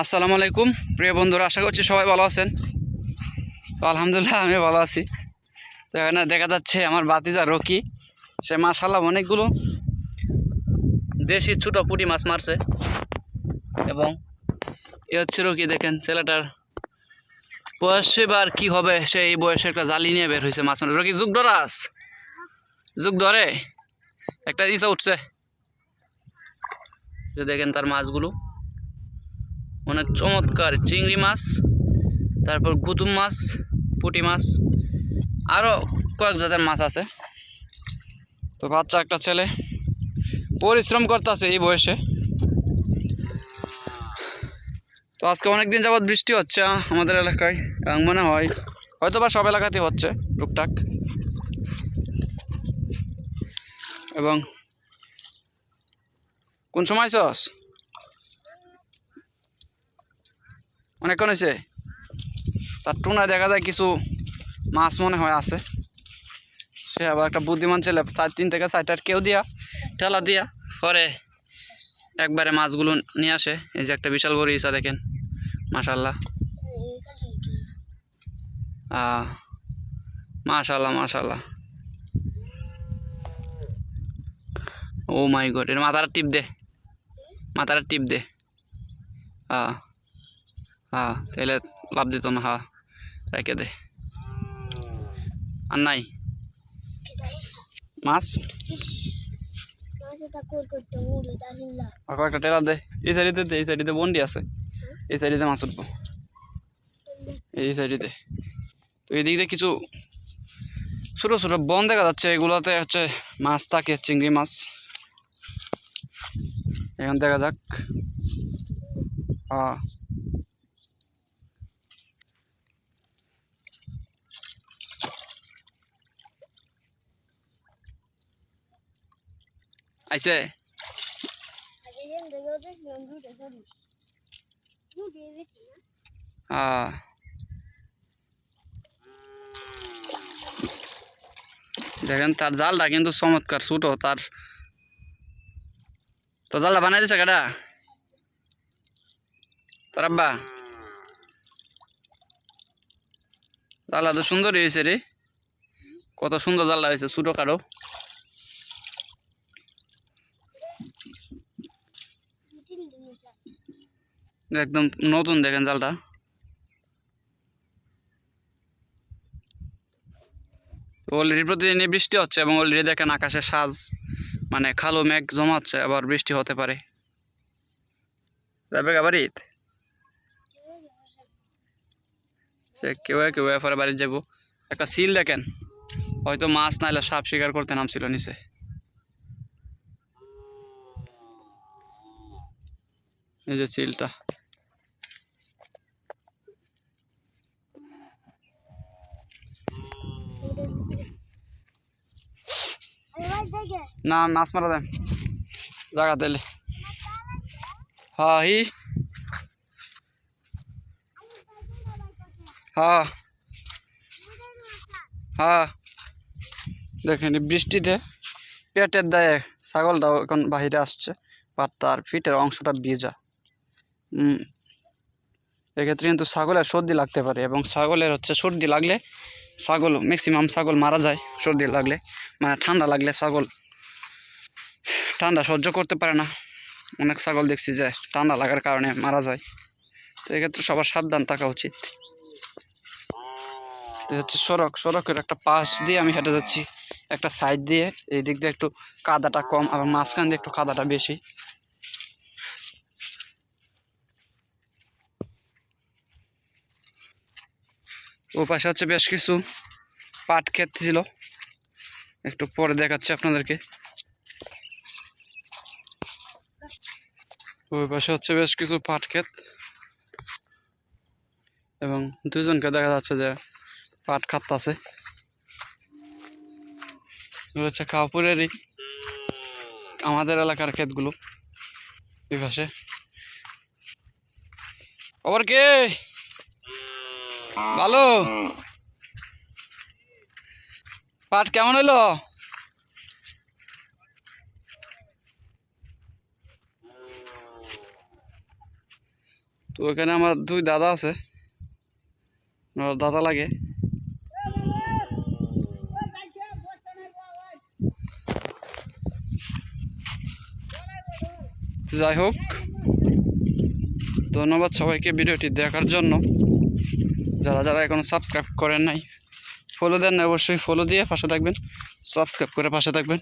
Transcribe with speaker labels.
Speaker 1: আসসালামু আলাইকুম। প্রিয় বন্ধুরা, আশা করছি সবাই ভালো আছেন। তো আলহামদুলিল্লাহ আমি ভালো আছি। তো এখানে দেখা যাচ্ছে আমার বাতিজা রকি। সে মাশাল্লাহ অনেকগুলো দেশি ছোটো পুঁটি মাছ মারছে। এবং এ হচ্ছে রকি, দেখেন ছেলেটার বয়স এবার কী হবে, সে এই বয়সে একটা জালি নিয়ে বের হয়েছে মাছ মারে রকি, যুগ ধরাস। যুগ ধরে। একটা ইসা উঠছে। দেখেন তার মাছগুলো। অনেক চমৎকার চিংড়ি মাছ, তারপর গুতুম মাছ, পুঁটি মাছ আরও কয়েক জাতের মাছ আছে। তো বাচ্চা একটা ছেলে, পরিশ্রম করতেছে এই বয়সে। তো আজকে অনেক দিন যাবৎ বৃষ্টি হচ্ছে আমাদের এলাকায়, এবং মনে হয় হয়তো বা সব এলাকাতে হচ্ছে, টুকটাক। এবং কোন সময় চস অনেকক্ষণ হয়েছে তার টুনায় দেখা যায় কিছু মাছ মনে হয় আছে। সে আবার একটা বুদ্ধিমান ছেলে চার তিন থেকে চারটার কেউ দিয়া, ঠেলা দিয়া পরে একবারে মাছগুলো নিয়ে আসে। এই যে একটা বিশাল বড় ইসা দেখেন মাশাল্লাহ মাশাল্লাহ মাশাল্লাহ ও মাই গড, এর মাথাটা টিপ দে। মাথার টিপ দে। হ্যাঁ হ্যাঁ তাহলে লাভ দিত না হ্যাঁ রেখে দে। আর নাই? মাছ? কয়েকটা টেলা দে। এই সাইডে দে, এই সাইডে বন্ডি আছে। এই সাইডে মাছ উঠবো। এই সাইডে তো এদিক কিছু ছোটো ছোটো বন দেখা যাচ্ছে। এগুলোতে হচ্ছে মাছ থাকে, চিংড়ি মাছ। এখন দেখা যাক। হ্যাঁ আইছে হ্যাঁ দেখেন, তার জালটা কিন্তু চমৎকার, ছোটো, তার তো জালটা বানাই দিছে কাটা তোর আব্বা। জালটা তো সুন্দরই হয়েছে রে। কত সুন্দর জালটা হয়েছে, ছোটো কারও একদম নতুন দেখেন জালটা। অলরেডি প্রতিদিনই বৃষ্টি হচ্ছে এবং অলরেডি দেখেন আকাশে সাজ মানে খালো মেঘ জমাচ্ছে, আবার বৃষ্টি হতে পারে। যাবে বাড়িত সে কেউ কেউ এরপরে বাড়ি যাব। একটা সিল দেখেন, হয়তো মাছ নাইলে সাপ শিকার করতে নামছিল নিচে। এই যে চিলটা না মাছ মারা দেন। জায়গা দিলে। হ্যাঁ হি। দেখেন বৃষ্টিতে পেটের দায়ে ছাগলটাও এখন বাহিরে আসছে বাট তার পিঠের অংশটা ভিজা। এক্ষেত্রে কিন্তু ছাগলের সর্দি লাগতে পারে, এবং ছাগলের হচ্ছে সর্দি লাগলে ছাগল ম্যাক্সিমাম ছাগল মারা যায়, সর্দি লাগলে মানে ঠান্ডা লাগলে ছাগল। ঠান্ডা সহ্য করতে পারে না। অনেক ছাগল দেখছি যে ঠান্ডা লাগার কারণে মারা যায়। তো এক্ষেত্রে সবার সাবধান থাকা উচিত। তো হচ্ছে সড়ক। সড়কের একটা পাশ দিয়ে আমি হেঁটে যাচ্ছি। একটা সাইড দিয়ে এই দিক দিয়ে একটু কাদাটা কম আবার মাঝখান দিয়ে একটু কাদাটা বেশি। ও পাশে হচ্ছে বেশ কিছু পাট ক্ষেত ছিল। একটু পরে দেখাচ্ছি আপনাদেরকে। ওই পাশে হচ্ছে বেশ কিছু পাট ক্ষেত। এবং দুজনকে দেখা যাচ্ছে যে পাট খাত্তাছে এগুলো হচ্ছে কাপুরেরই আমাদের এলাকার ক্ষেতগুলো। এই পাশে। খবর কে? ভালো? পাট কেমন হইল তো এখানে আমার দুই দাদা আছে। দাদা লাগে। যাই হোক, ধন্যবাদ সবাইকে ভিডিওটি দেখার জন্য। যারা যারা এখনও সাবস্ক্রাইব করেন নাই ফলো দেন না অবশ্যই ফলো দিয়ে পাশে থাকবেন সাবস্ক্রাইব করে পাশে থাকবেন।